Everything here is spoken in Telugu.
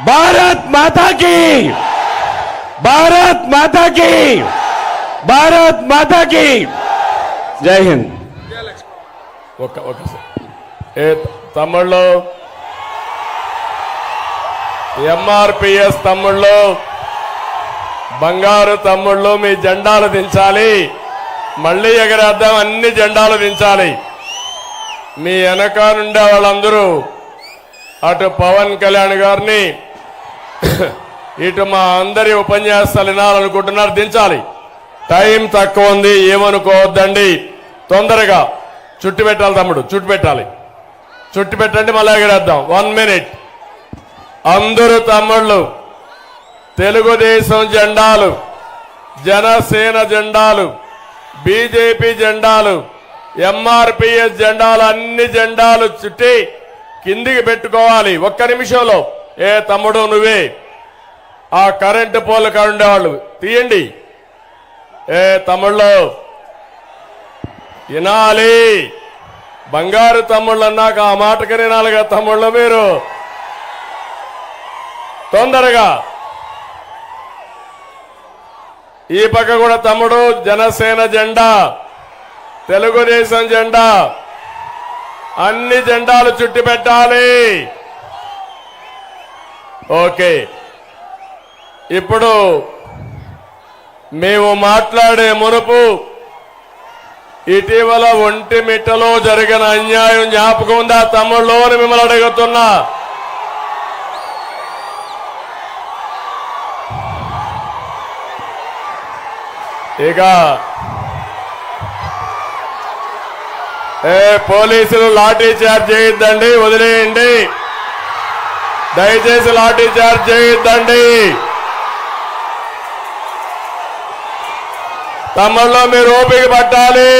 భారత్ మాతాకి! భారత్ మాతాకి! భారత్ మాతాకి! జై హింద్. ఒక ఒక ఏ తమ్ముళ్ళు? ఎంఆర్పిఎస్ తమ్ముళ్ళు? బంగారు తమ్ముళ్ళు మీ జెండాలు దించాలి. మళ్ళీ ఎగరేద్దాం అన్ని జెండాలు దించాలి. మీ వెనక నుండే వాళ్ళందరూ అటు పవన్ కళ్యాణ్ గారిని ఇటు మా అందరి ఉపన్యాసాలు వినాలనుకుంటున్నారు దించాలి. టైం తక్కువ ఉంది ఏమనుకోవద్దండి. తొందరగా చుట్టు పెట్టాలి తమ్ముడు చుట్టు పెట్టాలి. చుట్టు పెట్టండి మళ్ళీ ఎగరేద్దాం వన్ మినిట్ అందరూ తమ్ముళ్ళు తెలుగుదేశం జెండాలు జనసేన జెండాలు బీజేపీ జెండాలు ఎంఆర్పిఎస్ జెండాలు అన్ని జెండాలు చుట్టి కిందికి పెట్టుకోవాలి. ఒక్క నిమిషంలో. ఏ తమ్ముడు నువ్వే. ఆ కరెంటు పోల్ కాడ ఉండేవాళ్ళు. తీయండి. ఏ తమ్ముళ్ళు. వినాలి. బంగారు తమ్ముళ్ళు అన్నాక ఆ మాటకి వినాలిగా తమ్ముళ్ళు మీరు. తొందరగా. ఈ పక్క కూడా తమ్ముడు జనసేన జెండా. తెలుగుదేశం జెండా. అన్ని జెండాలు చుట్టి పెట్టాలి. ఓకే. ఇప్పుడు మేము మాట్లాడే మునుపు ఇటీవల ఒంటిమిట్టలో జరిగిన అన్యాయం జ్ఞాపకం ఉందా? తమ్ముళ్ళు అని మిమ్మల్ని అడుగుతున్నా. ఇక ఏ పోలీసులు లాఠీ చార్జ్ చేయొద్దండి వదిలేయండి. దయచేసి లాఠీ చార్జ్ చేయొద్దండి. తమ్ముళ్ళు మీరు ఓపిక పట్టాలి.